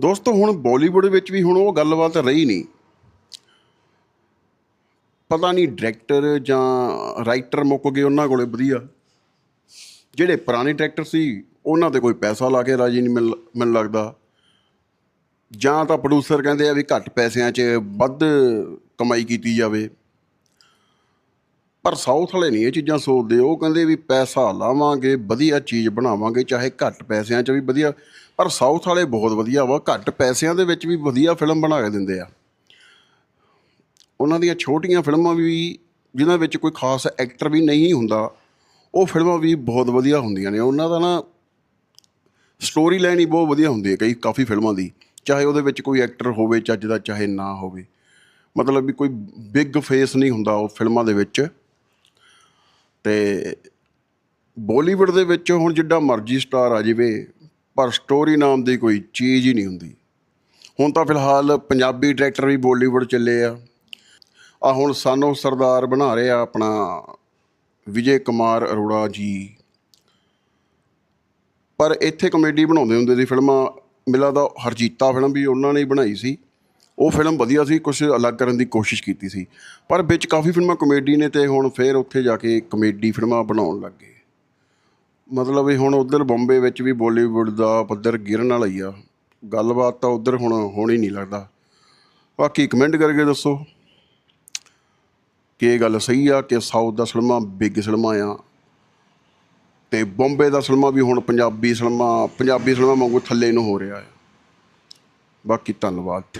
ਦੋਸਤੋ, ਹੁਣ ਬਾਲੀਵੁੱਡ ਵਿੱਚ ਵੀ ਹੁਣ ਉਹ ਗੱਲਬਾਤ ਰਹੀ ਨਹੀਂ। ਪਤਾ ਨਹੀਂ ਡਾਇਰੈਕਟਰ ਜਾਂ ਰਾਈਟਰ ਮੁੱਕ ਗਏ ਉਹਨਾਂ ਕੋਲੇ ਵਧੀਆ। ਜਿਹੜੇ ਪੁਰਾਣੇ ਡਾਇਰੈਕਟਰ ਸੀ, ਉਹਨਾਂ ਤੇ ਕੋਈ ਪੈਸਾ ਲਾ ਕੇ ਰਾਜੀ ਨਹੀਂ ਮਿਲ, ਮੈਨੂੰ ਲੱਗਦਾ। ਜਾਂ ਤਾਂ ਪ੍ਰੋਡਿਊਸਰ ਕਹਿੰਦੇ ਆ ਵੀ ਘੱਟ ਪੈਸਿਆਂ 'ਚ ਵੱਧ ਕਮਾਈ ਕੀਤੀ ਜਾਵੇ। ਪਰ ਸਾਊਥ ਵਾਲੇ ਨਹੀਂ ਇਹ ਚੀਜ਼ਾਂ ਸੋਚਦੇ। ਉਹ ਕਹਿੰਦੇ ਵੀ ਪੈਸਾ ਲਾਵਾਂਗੇ, ਵਧੀਆ ਚੀਜ਼ ਬਣਾਵਾਂਗੇ, ਚਾਹੇ ਘੱਟ ਪੈਸਿਆਂ 'ਚ ਵੀ ਵਧੀਆ। ਪਰ ਸਾਊਥ ਵਾਲੇ ਬਹੁਤ ਵਧੀਆ ਵਾ, ਘੱਟ ਪੈਸਿਆਂ ਦੇ ਵਿੱਚ ਵੀ ਵਧੀਆ ਫਿਲਮ ਬਣਾ ਕੇ ਦਿੰਦੇ ਆ। ਉਹਨਾਂ ਦੀਆਂ ਛੋਟੀਆਂ ਫਿਲਮਾਂ ਵੀ ਜਿਨ੍ਹਾਂ ਵਿੱਚ ਕੋਈ ਖਾਸ ਐਕਟਰ ਵੀ ਨਹੀਂ ਹੁੰਦਾ, ਉਹ ਫਿਲਮਾਂ ਵੀ ਬਹੁਤ ਵਧੀਆ ਹੁੰਦੀਆਂ ਨੇ। ਉਹਨਾਂ ਦਾ ਨਾ ਸਟੋਰੀ ਲਾਈਨ ਹੀ ਬਹੁਤ ਵਧੀਆ ਹੁੰਦੀ ਹੈ ਕਈ, ਕਾਫੀ ਫਿਲਮਾਂ ਦੀ। ਚਾਹੇ ਉਹਦੇ ਵਿੱਚ ਕੋਈ ਐਕਟਰ ਹੋਵੇ, ਚੱਜ ਦਾ, ਚਾਹੇ ਨਾ ਹੋਵੇ। ਮਤਲਬ ਵੀ ਕੋਈ ਬਿਗ ਫੇਸ ਨਹੀਂ ਹੁੰਦਾ ਉਹ ਫਿਲਮਾਂ ਦੇ ਵਿੱਚ। ਤੇ ਬਾਲੀਵੁੱਡ ਦੇ ਵਿੱਚ ਹੁਣ ਜਿੱਡਾ ਮਰਜ਼ੀ ਸਟਾਰ ਆ ਜਾਵੇ, ਪਰ ਸਟੋਰੀ ਨਾਮ ਦੀ ਕੋਈ ਚੀਜ਼ ਹੀ ਨਹੀਂ ਹੁੰਦੀ। ਹੁਣ ਤਾਂ ਫਿਲਹਾਲ ਪੰਜਾਬੀ ਡਾਇਰੈਕਟਰ ਵੀ ਬਾਲੀਵੁੱਡ ਚੱਲੇ ਆ। ਆ ਹੁਣ ਸਾਨੂੰ ਸਰਦਾਰ ਬਣਾ ਰਹੇ ਆ ਆਪਣਾ ਵਿਜੇ ਕੁਮਾਰ ਅਰੋੜਾ ਜੀ। ਪਰ ਇੱਥੇ ਕਮੇਡੀ ਬਣਾਉਂਦੇ ਹੁੰਦੇ ਸੀ ਫਿਲਮਾਂ, ਮਿਲਾ ਦਾ ਹਰਜੀਤਾ ਫਿਲਮ ਵੀ ਉਹਨਾਂ ਨੇ ਹੀ ਬਣਾਈ ਸੀ। ਉਹ ਫਿਲਮ ਵਧੀਆ ਸੀ ਕੁਝ ਅਲੱਗ ਕਰਨ ਦੀ ਕੋਸ਼ਿਸ਼ ਕੀਤੀ ਸੀ। ਪਰ ਵਿੱਚ ਕਾਫੀ ਫਿਲਮਾਂ ਕਮੇਡੀ ਨੇ ਤੇ ਹੁਣ ਫੇਰ ਉੱਥੇ ਜਾ ਕੇ ਕਮੇਡੀ ਫਿਲਮਾਂ ਬਣਾਉਣ ਲੱਗ ਗਏ। ਮਤਲਬ ਇਹ ਹੁਣ ਉਧਰ ਬੰਬੇ ਵਿੱਚ ਵੀ ਬਾਲੀਵੁੱਡ ਦਾ ਪੱਧਰ ਗਿਰਨ ਵਾਲਾ ਹੀ ਆ। ਗੱਲਬਾਤ ਤਾਂ ਉਧਰ ਹੁਣ ਹੋਣੀ ਹੀ ਨਹੀਂ ਲੱਗਦਾ। ਬਾਕੀ ਕਮੈਂਟ ਕਰਕੇ ਦੱਸੋ ਕਿ ਇਹ ਗੱਲ ਸਹੀ ਆ ਕਿ ਸਾਊਥ ਦਾ ਸਿਨੇਮਾ ਬਿਗ ਸਿਨੇਮਾ ਆ। ਤੇ ਬੰਬੇ ਦਾ ਸਿਨੇਮਾ ਵੀ ਹੁਣ ਪੰਜਾਬੀ ਸਿਨੇਮਾ ਪੰਜਾਬੀ ਸਿਨੇਮਾ ਵਾਂਗੂ ਥੱਲੇ ਨੂੰ ਹੋ ਰਿਹਾ ਹੈ ਬਾਕੀ ਧੰਨਵਾਦ।